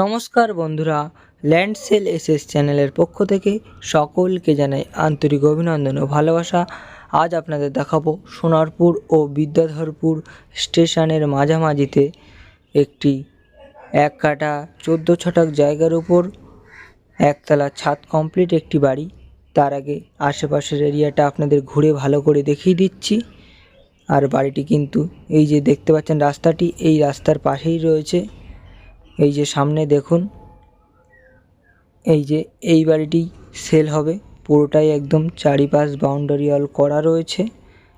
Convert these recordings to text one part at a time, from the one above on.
নমস্কার বন্ধুরা, land sell SS চ্যানেলের পক্ষ থেকে সকলকে জানাই আন্তরিক অভিনন্দন ও ভালোবাসা। আজ আপনাদের দেখাবো সোনারপুর ও বিদ্যাধরপুর স্টেশনের মাঝামাঝিতে একটি এক কাটা চোদ্দ ছটাক জায়গার উপর একতলা ছাদ কমপ্লিট একটি বাড়ি। তার আগে আশেপাশের এরিয়াটা আপনাদের ঘুরে ভালো করে দেখিয়ে দিচ্ছি। আর বাড়িটি কিন্তু এই যে দেখতে পাচ্ছেন রাস্তাটি, এই রাস্তার পাশেই রয়েছে। এই যে সামনে দেখুন, এই যে এই বাড়িটি সেল হবে। পুরোটাই একদম চারিপাশ বাউন্ডারি অল করা রয়েছে।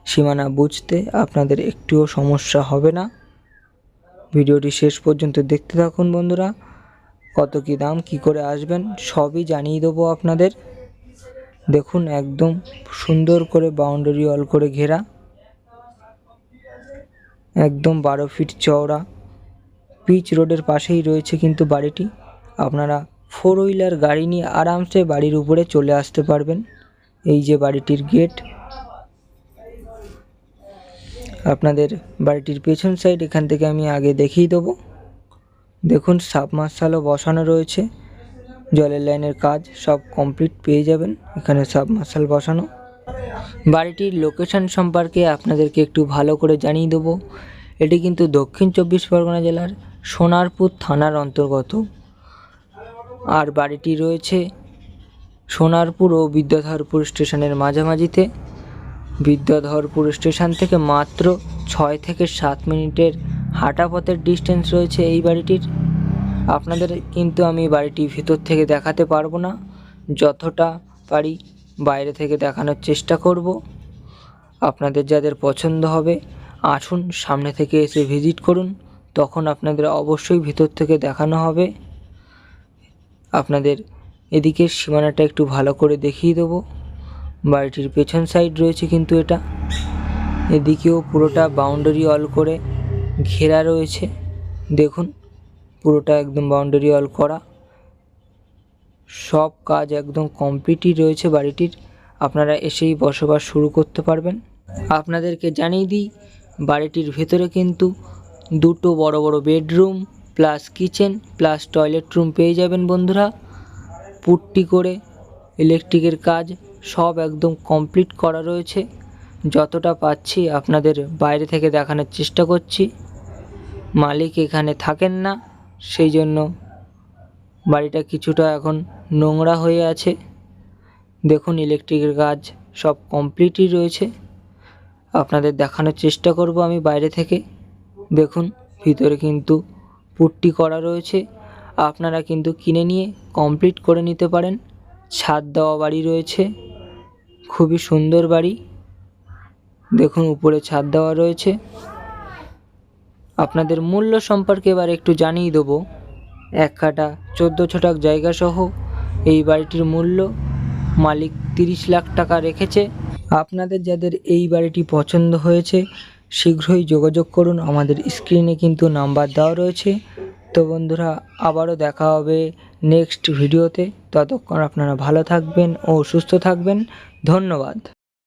সীমানা বুঝতে আপনাদের একটুও সমস্যা হবে না। ভিডিওটি শেষ পর্যন্ত দেখতে থাকুন বন্ধুরা। কত কি দাম, কি করে আসবেন, সবই জানিয়ে দেবো আপনাদের। দেখুন একদম সুন্দর করে বাউন্ডারি অল করে ঘেরা। একদম বারো ফিট চওড়া। পিচ রোডের পাশেই রয়েছে কিন্তু বাড়িটি। আপনারা ফোর হুইলার গাড়ি নিয়ে আরামসে বাড়ির উপরে চলে আসতে পারবেন। এই যে বাড়িটির গেট আপনাদের বাড়িটির পেছন সাইড এখান থেকে আমি আগে দেখিয়ে দেবো। দেখুন সাবমার্শালও বসানো রয়েছে। জলের লাইনের কাজ সব কমপ্লিট পেয়ে যাবেন। এখানে সাবমার্শাল বসানো। বাড়িটির লোকেশন সম্পর্কে আপনাদেরকে একটু ভালো করে জানিয়ে দেবো। এটি কিন্তু দক্ষিণ চব্বিশ পরগনা জেলার সোনারপুর থানার অন্তর্গত। আর বাড়িটি রয়েছে সোনারপুর ও বিদ্যাধরপুর স্টেশনের মাঝামাঝিতে। বিদ্যাধরপুর স্টেশন থেকে মাত্র ছয় থেকে সাত মিনিটের হাঁটা পথের ডিস্টেন্স রয়েছে এই বাড়িটির। আপনাদের কিন্তু আমি বাড়িটি ভেতর থেকে দেখাতে পারব না। যতটা পারি বাইরে থেকে দেখানোর চেষ্টা করব। আপনাদের যাদের পছন্দ হবে, আসুন সামনে থেকে এসে ভিজিট করুন। তখন আপনাদের অবশ্যই ভিতর থেকে দেখানো হবে। আপনাদের এদিকের সীমানাটা একটু ভালো করে দেখিয়ে দেবো। বাড়িটির পেছন সাইড রয়েছে কিন্তু এটা। এদিকেও পুরোটা বাউন্ডারি অল করে ঘেরা রয়েছে। দেখুন, পুরোটা একদম বাউন্ডারি অল করা। সব কাজ একদম কমপ্লিটই রয়েছে বাড়িটির। আপনারা এসেই বসবাস শুরু করতে পারবেন। আপনাদেরকে জানিয়ে দিই, বাড়িটির ভেতরে কিন্তু দুটো বড় বড় bedroom plus kitchen plus toilet room পেয়ে যাবেন বন্ধুরা। পুট্টি করে ইলেকট্রিকের কাজ সব একদম কমপ্লিট করা রয়েছে। যতটা পাচ্ছি আপনাদের বাইরে থেকে দেখানোর চেষ্টা করছি। মালিক এখানে থাকেন না, সেই জন্য বাড়িটা কিছুটা এখন নোংরা হয়ে আছে। দেখুন ইলেকট্রিকের কাজ সব কমপ্লিটই রয়েছে। আপনাদের দেখানোর চেষ্টা করব আমি বাইরে থেকে। দেখুন, ভিতরে কিন্তু পুট্টি করা রয়েছে। আপনারা কিন্তু কিনে নিয়ে কমপ্লিট করে নিতে পারেন। ছাদ দেওয়া বাড়ি রয়েছে। খুবই সুন্দর বাড়ি। দেখুন, উপরে ছাদ দেওয়া রয়েছে। আপনাদের মূল্য সম্পর্কে এবার একটু জানিয়ে দেবো। এক কাটা চোদ্দ ছটাক জায়গা সহ এই বাড়িটির মূল্য মালিক তিরিশ লাখ টাকা রেখেছে। আপনাদের যাদের এই বাড়িটি পছন্দ হয়েছে শীঘ্রই যোগাযোগ করুন, আমাদের স্ক্রিনে কিন্তু নাম্বার দেওয়া রয়েছে। তো বন্ধুরা, আবারও দেখা হবে নেক্সট ভিডিওতে ততক্ষণ আপনারা ভালো থাকবেন ও সুস্থ থাকবেন। ধন্যবাদ।